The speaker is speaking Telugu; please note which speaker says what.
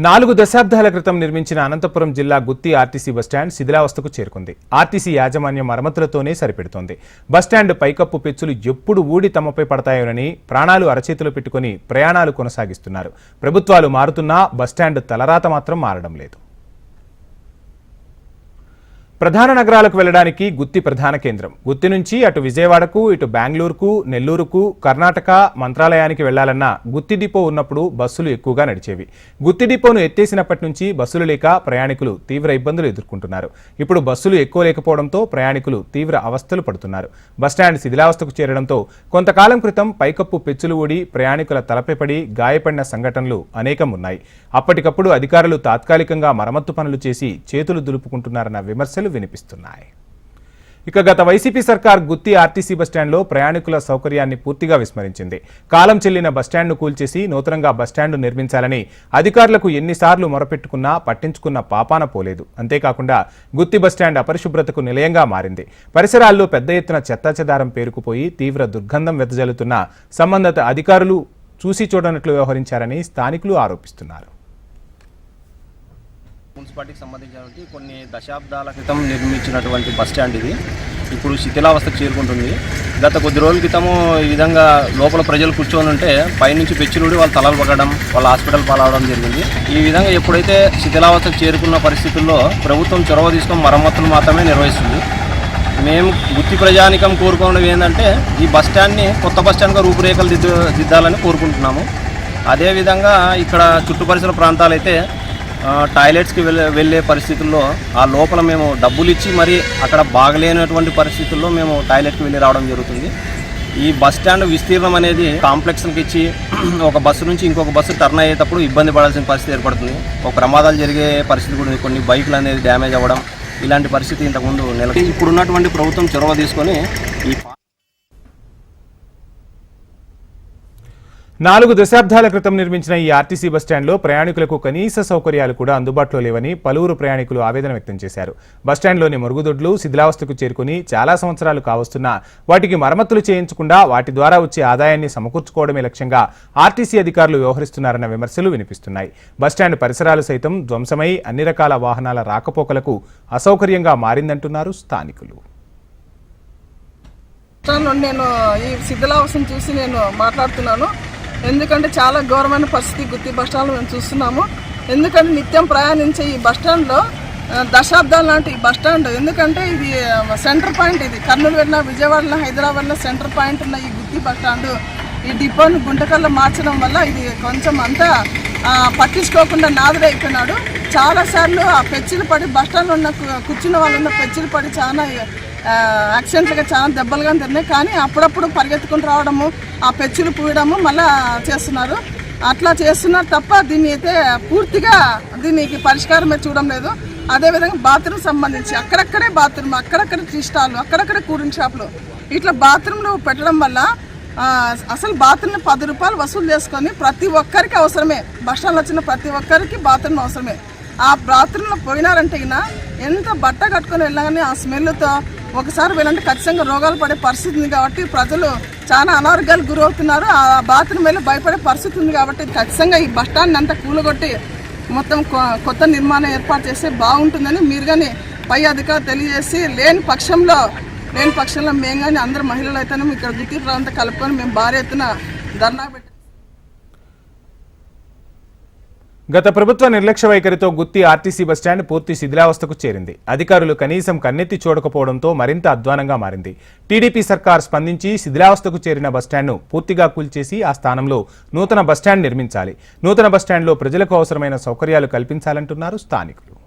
Speaker 1: నాలుగు దశాబ్దాల క్రితం నిర్మించిన అనంతపురం జిల్లా గుత్తి ఆర్టీసీ బస్టాండ్ శిథిలావస్థకు చేరుకుంది. ఆర్టీసీ యాజమాన్యం మరమ్మతులతోనే సరిపెడుతోంది. బస్టాండ్ పైకప్పు పెచ్చులు ఎప్పుడు ఊడి తమపై పడతాయోనని ప్రాణాలు అరచేతిలో పెట్టుకుని ప్రయాణాలు కొనసాగిస్తున్నారు. ప్రభుత్వాలు మారుతున్నా బస్టాండ్ తలరాత మాత్రం మారడం లేదు. ప్రధాన నగరాలకు వెళ్ళడానికి గుత్తి ప్రధాన కేంద్రం. గుత్తి నుంచి అటు విజయవాడకు ఇటు బెంగళూరుకు నెల్లూరుకు కర్ణాటక మంత్రాలయానికి వెళ్ళాలన్నా గుత్తి డిపో ఉన్నప్పుడు బస్సులు ఎక్కువగా నడిచేవి. గుత్తి డిపోను ఎత్తేసినప్పటి నుంచి బస్సులు లేక ప్రయాణికులు తీవ్ర ఇబ్బందులు ఎదుర్కొంటున్నారు. ఇప్పుడు బస్సులు ఎక్కువ లేకపోవడంతో ప్రయాణికులు తీవ్ర అవస్థలు పడుతున్నారు. బస్టాండ్ శిథిలావస్థకు చేరడంతో కొంతకాలం క్రితం పైకప్పు పెచ్చులు ఊడి ప్రయాణికుల తలపై పడి గాయపడిన సంఘటనలు అనేకం ఉన్నాయి. అప్పటికప్పుడు అధికారులు తాత్కాలికంగా మరమ్మత్తు పనులు చేసి చేతులు దులుపుకుంటున్నారన్న విమర్శలు వినిపిస్తున్నాయి. ఇక గత వైసీపీ సర్కార్ గుత్తి ఆర్టీసీ బస్టాండ్లో ప్రయాణికుల సౌకర్యాన్ని పూర్తిగా విస్మరించింది. కాలం చెల్లిన బస్టాండ్ను కూల్చేసి నూతనంగా బస్టాండ్ను నిర్మించాలని అధికారులకు ఎన్నిసార్లు మొరపెట్టుకున్నా పట్టించుకున్న పాపాన పోలేదు. అంతేకాకుండా గుత్తి బస్టాండ్ అపరిశుభ్రతకు నిలయంగా మారింది. పరిసరాల్లో పెద్ద ఎత్తున చెత్తాచెదారం పేరుకుపోయి తీవ్ర దుర్గంధం వెదజల్లుతున్న సంబంధిత అధికారులు చూసి చూడనట్లు వ్యవహరించారని స్థానికులు ఆరోపిస్తున్నారు.
Speaker 2: మున్సిపాలిటీకి సంబంధించినటువంటి కొన్ని దశాబ్దాల క్రితం నిర్మించినటువంటి బస్ స్టాండ్ ఇది. ఇప్పుడు శిథిలావస్థకు చేరుకుంటుంది. గత కొద్ది రోజుల క్రితము ఈ విధంగా లోపల ప్రజలు కూర్చొని ఉంటే పైనుంచి పెచ్చులుడి వాళ్ళు తలలు పగడం వాళ్ళ హాస్పిటల్ పాలవడం జరిగింది. ఈ విధంగా ఎప్పుడైతే శిథిలావస్థకు చేరుకున్న పరిస్థితుల్లో ప్రభుత్వం చొరవ తీసుకొని మరమ్మతులు మాత్రమే నిర్వహిస్తుంది. మేము గుత్తి ప్రజానికం కోరుకోవడం ఏంటంటే ఈ బస్ స్టాండ్ని కొత్త బస్ స్టాండ్గా రూపురేఖలు దిద్దాలని కోరుకుంటున్నాము. అదేవిధంగా ఇక్కడ చుట్టుపరిసర ప్రాంతాలైతే టాయిలెట్స్కి వెళ్ళే వెళ్ళే పరిస్థితుల్లో ఆ లోపల మేము డబ్బులు ఇచ్చి మరి అక్కడ బాగలేనటువంటి పరిస్థితుల్లో మేము టాయిలెట్కి వెళ్ళి రావడం జరుగుతుంది. ఈ బస్ స్టాండ్ విస్తీర్ణం అనేది కాంప్లెక్స్కి ఇచ్చి ఒక బస్సు నుంచి ఇంకొక బస్సు టర్న్ అయ్యేటప్పుడు ఇబ్బంది పడాల్సిన పరిస్థితి ఏర్పడుతుంది. ఒక ప్రమాదాలు జరిగే పరిస్థితి కూడా ఉంది. కొన్ని బైకులు అనేది డ్యామేజ్ అవ్వడం ఇలాంటి పరిస్థితి ఇంతకుముందు నెల ఇప్పుడు ఉన్నటువంటి ప్రభుత్వం చొరవ తీసుకొని ఈ
Speaker 1: నాలుగు దశాబ్దాల క్రితం నిర్మించిన ఈ ఆర్టీసీ బస్టాండ్లో ప్రయాణికులకు కనీస సౌకర్యాలు కూడా అందుబాటులో లేవని పలువురు ప్రయాణికులు ఆవేదన వ్యక్తం చేశారు. బస్టాండ్లోని మరుగుదొడ్లు శిథిలావస్థకు చేరుకుని చాలా సంవత్సరాలు కావస్తున్నా వాటికి మరమ్మతులు చేయించకుండా వాటి ద్వారా వచ్చే ఆదాయాన్ని సమకూర్చుకోవడమే లక్ష్యంగా ఆర్టీసీ అధికారులు వ్యవహరిస్తున్నారన్న విమర్శలు వినిపిస్తున్నాయి. బస్టాండ్ పరిసరాలు సైతం ధ్వంసమై అన్ని రకాల వాహనాల రాకపోకలకు అసౌకర్యంగా మారిందంటున్నారు స్థానికులు.
Speaker 3: నేను ఈ శిథిలావస్థను చూసి నేను మాట్లాడుతున్నాను. ఎందుకంటే చాలా ఘోరమైన పరిస్థితి గుత్తి బస్ స్టాండ్లో మేము చూస్తున్నాము. ఎందుకంటే నిత్యం ప్రయాణించే ఈ బస్ స్టాండ్లో దశాబ్దాల లాంటి ఈ బస్ స్టాండ్. ఎందుకంటే ఇది సెంటర్ పాయింట్ ఇది. కర్నూలు వెళ్ళిన విజయవాడలో హైదరాబాద్లో సెంటర్ పాయింట్ ఉన్న ఈ గుత్తి బస్ స్టాండ్. ఈ డిపోను గుంటకల్లో మార్చడం వల్ల ఇది కొంచెం అంతా పట్టించుకోకుండా నాదుడైపోయినాడు చాలాసార్లు ఆ పెచ్చిలు పడి బస్ స్టాండ్లో ఉన్న కూర్చున్న వాళ్ళు ఉన్న పెచ్చిలు పడి చాలా యాక్సిడెంట్లుగా చాలా దెబ్బలుగా తిన్నాయి కానీ అప్పుడప్పుడు పరిగెత్తుకుని రావడము ఆ పెచ్చులు పూయడము మళ్ళా చేస్తున్నారు. అట్లా చేస్తున్నారు తప్ప దీన్ని అయితే పూర్తిగా దీనికి పరిష్కారం చూడడం లేదు. అదేవిధంగా బాత్రూమ్ సంబంధించి అక్కడక్కడే బాత్రూమ్ అక్కడక్కడ టీ స్టాల్లు అక్కడక్కడే కూలింగ్ షాపులు. ఇట్లా బాత్రూమ్లు పెట్టడం వల్ల అసలు బాత్రూమ్ని పది రూపాయలు వసూలు చేసుకొని ప్రతి ఒక్కరికి అవసరమే. బస్ వచ్చిన ప్రతి ఒక్కరికి బాత్రూమ్ అవసరమే. ఆ బాత్రూంలో పోయినారంటే గిన ఎంత బట్ట కట్టుకొని వెళ్ళగానే ఆ స్మెల్తో ఒకసారి వీళ్ళంటే ఖచ్చితంగా రోగాలు పడే పరిస్థితి ఉంది కాబట్టి ప్రజలు చాలా అనారోగ్యాలు గురవుతున్నారు. ఆ బాత్రూమ్ మీద భయపడే పరిస్థితి ఉంది కాబట్టి ఖచ్చితంగా ఈ బస్ స్టాండ్ అంతా కూలగొట్టి మొత్తం కొ- కొత్త నిర్మాణం ఏర్పాటు చేస్తే బాగుంటుందని మీరు కానీ పై అధికారులు తెలియజేసి లేని పక్షంలో లేని పక్షంలో మేము కానీ అందరు మహిళలు అయితేనే ఇక్కడ గుర్తిరావంతా కలుపుకొని మేము భారీ ఎత్తున ధర్నా పెట్టి
Speaker 1: గత ప్రభుత్వ నిర్లక్ష్య వైఖరితో గుత్తి ఆర్టీసీ బస్టాండ్ పూర్తి శిథిలావస్థకు చేరింది. అధికారులు కనీసం కన్నెత్తి చూడకపోవడంతో మరింత అధ్వానంగా మారింది. టీడీపీ సర్కార్ స్పందించి శిథిలావస్థకు చేరిన బస్టాండ్ను పూర్తిగా కూల్చేసి ఆ స్థానంలో నూతన బస్టాండ్ నిర్మించాలి. నూతన బస్టాండ్లో ప్రజలకు అవసరమైన సౌకర్యాలు కల్పించాలంటున్నారు స్థానికులు.